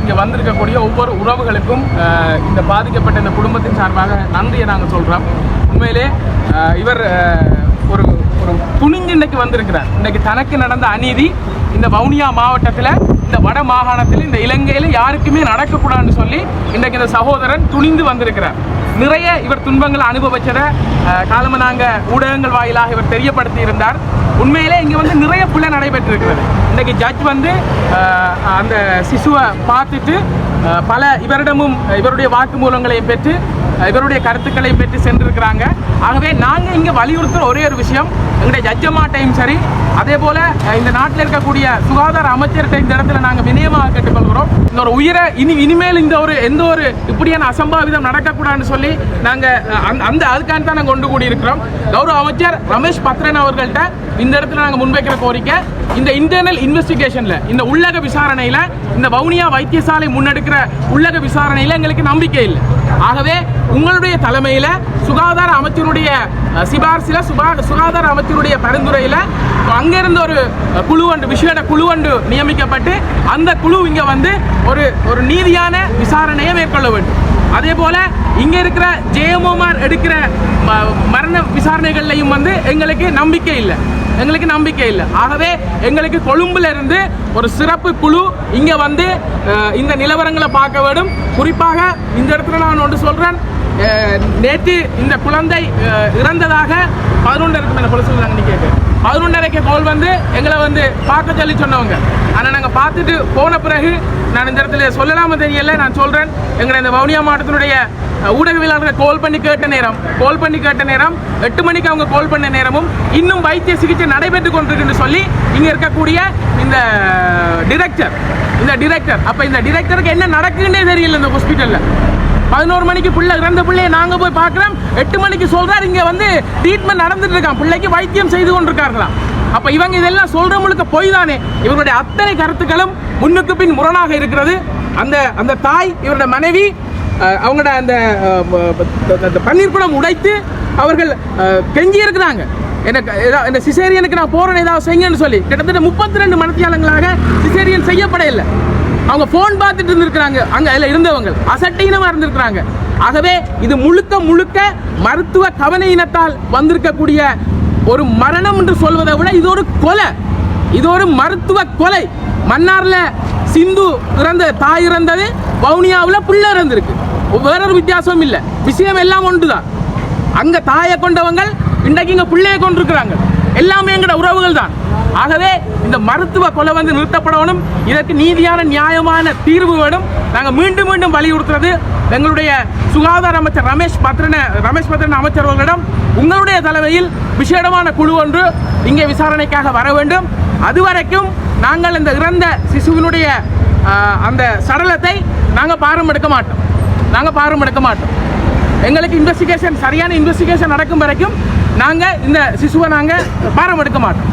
இங்கே வந்திருக்கக்கூடிய ஒவ்வொரு உறவுகளுக்கும் இந்த பாதிக்கப்பட்ட இந்த குடும்பத்தின் சார்பாக நன்றியை நாங்கள் சொல்கிறோம் உண்மையிலே இவர் ஒரு ஒரு துணிஞ்சு இன்னைக்கு வந்திருக்கிறார். இன்னைக்கு தனக்கு நடந்த அநீதி இந்த வவுனியா மாவட்டத்தில் இந்த வட மாகாணத்தில் இந்த இலங்கையில் யாருக்குமே நடக்கக்கூடாதுன்னு சொல்லி இன்றைக்கு இந்த சகோதரன் துணிந்து வந்திருக்கிறார். நிறைய இவர் துன்பங்களை அனுபவிச்சதை காலமாக நாங்கள் ஊடகங்கள் வாயிலாக இவர் தெரியப்படுத்தி இருந்தார் உண்மையிலே இங்கே வந்து நிறைய பிள்ளை நடைபெற்றிருக்கிறது. இன்றைக்கு ஜட்ஜ் வந்து அந்த சிசுவை பார்த்துட்டு பல இவரிடமும் இவருடைய வாக்குமூலங்களையும் பெற்று இவருடைய கருத்துக்களையும் பெற்று சென்றிருக்கிறாங்க. ஆகவே நாங்கள் இங்கே வலியுறுத்துகிற ஒரே ஒரு விஷயம் எங்களுடைய ஜட்ஜமாட்டையும் சரி அதே போல் இந்த நாட்டில் இருக்கக்கூடிய சுகாதார அமைச்சர்கிட்ட இந்த இடத்துல நாங்கள் வினயமாக கேட்டுக்கொள்கிறோம். இந்த ஒரு உயிரை இனி இனிமேல் இந்த ஒரு எந்த ஒரு இப்படியான அசம்பாவிதம் நடக்கக்கூடாதுன்னு சொல்லி நாங்கள் அந்த அந்த அதுக்காக தான் நாங்கள் கொண்டு கூடி இருக்கிறோம் கௌரவ அமைச்சர் ரமேஷ் பத்ரன் அவர்கள்ட்ட இந்த இடத்துல நாங்கள் முன்வைக்கிற கோரிக்கை இந்த இன்டர்னல் இன்வெஸ்டிகேஷனில் இந்த உள்ளக விசாரணையில் இந்த வவுனியா வைத்தியசாலை முன்னெடுக்கிற உள்ளக விசாரணையில் எங்களுக்கு நம்பிக்கை இல்லை. ஆகவே உங்களுடைய தலைமையில் சுகாதார அமைச்சருடைய அஹ், சிபாரிசில் சுகா சுகாதார அமைச்சருடைய பரிந்துரையில் அங்கிருந்து ஒரு குழு ஒன்று விசேட குழு ஒன்று நியமிக்கப்பட்டு அந்த குழு இங்கே வந்து ஒரு ஒரு நீதியான விசாரணையை மேற்கொள்ள வேண்டும். அதே போல இங்கே இருக்கிற ஜெயமோமார் எடுக்கிற ம- மரண விசாரணைகள்லையும் வந்து எங்களுக்கு நம்பிக்கை இல்லை. எங்களுக்கு நம்பிக்கை இல்லை. ஆகவே எங்களுக்கு கொழும்புல இருந்து ஒரு சிறப்பு குழு இங்க வந்து இந்த நிலவரங்களை பார்க்க வேண்டும். குறிப்பாக இந்த இடத்துல நான் ஒன்று சொல்றேன். நேற்று இந்த குழந்தை இறந்ததாக பதினொன்றரைக்கு மேலே கொலை சொல்லுறாங்க நீ கேட்க பதினொன்றரைக்கு கோல் வந்து எங்களை வந்து பார்க்க சொல்லி சொன்னவங்க. ஆனால் நாங்கள் பார்த்துட்டு போன பிறகு நான் இந்த இடத்துல சொல்லலாம தெரியல நான் சொல்கிறேன் எங்களை இந்த வவுனியா மாவட்டத்தினுடைய ஊடகவியலாளர்களை கால் பண்ணி கேட்ட நேரம் கால் பண்ணி கேட்ட நேரம் எட்டு மணிக்கு அவங்க கால் பண்ண நேரமும் இன்னும் வைத்திய சிகிச்சை நடைபெற்று கொண்டிருக்குன்னு சொல்லி இங்கே இருக்கக்கூடிய இந்த டிரெக்டர் இந்த டிரெக்டர் அப்போ இந்த டிரெக்டருக்கு என்ன நடக்குன்னே தெரியல இந்த ஹாஸ்பிட்டலில் பதினோரு மணிக்கு பிள்ளை இறந்த பிள்ளையை நாங்கள் போய் பார்க்குறோம். எட்டு மணிக்கு சொல்கிறார் இங்கே வந்து ட்ரீட்மெண்ட் நடந்துட்டு இருக்கான். பிள்ளைக்கு வைத்தியம் செய்து கொண்டிருக்கார்களாம். அப்போ இவங்க இதெல்லாம் சொல்கிற முழுக்க பொய் தானே இவருடைய அத்தனை கருத்துக்களும் முன்னுக்கு பின் முரணாக இருக்கிறது. அந்த அந்த தாய் இவருடைய மனைவி அவங்களோட அந்த அஹ், பன்னீர் குடம் உடைத்து அவர்கள் கெஞ்சி இருக்கிறாங்க. எனக்கு ஏதாவது இந்த சிசேரியனுக்கு நான் போகிறேன் ஏதாவது செய்யுங்கன்னு சொல்லி. கிட்டத்தட்ட முப்பத்தி ரெண்டு மனத்தியாளங்களாக சிசேரியன் செய்யப்பட இல்லை அவங்க ஃபோன் பார்த்துட்டு இருந்திருக்கிறாங்க. அங்க அதில் இருந்தவங்க அசட்டீனமாக இருந்திருக்கிறாங்க. ஆகவே இது முழுக்க முழுக்க மருத்துவ கவனையினத்தால் வந்திருக்கக்கூடிய ஒரு மரணம் என்று சொல்வதை விட இது ஒரு கொலை. இது ஒரு மருத்துவ கொலை. மன்னாரில் சிந்து இறந்த தாய் இறந்தது வவுனியாவில் பிள்ளை இறந்திருக்கு. வேறொரு வித்தியாசமும் இல்லை. விஷயம் எல்லாம் ஒன்றுதான். அங்கே தாயை கொண்டவங்க இன்றைக்கு இங்கே பிள்ளையை கொண்டிருக்கிறாங்க. எல்லாமே எங்கட உறவுகள் தான். ஆகவே இந்த மருத்துவ கொலை வந்து நிறுத்தப்படணும். இதற்கு நீதியான நியாயமான தீர்வு வேணும். நாங்கள் மீண்டும் மீண்டும் வலியுறுத்துறது எங்களுடைய சுகாதார அமைச்சர் ரமேஷ் பத்ரன ரமேஷ் பத்ரன் அமைச்சர் அவர்களிடம். உங்களுடைய தலைமையில் விசேடமான குழு ஒன்று இங்கே விசாரணைக்காக வர வேண்டும். அதுவரைக்கும் நாங்கள் இந்த இறந்த சிசுவினுடைய அந்த சடலத்தை நாங்கள் பாரம் எடுக்க மாட்டோம். நாங்கள் பாரம் எடுக்க மாட்டோம். எங்களுக்கு இன்வெஸ்டிகேஷன் சரியான இன்வெஸ்டிகேஷன் நடக்கும் வரைக்கும் நாங்கள் இந்த சிசுவை நாங்கள் பாரம் எடுக்க மாட்டோம்.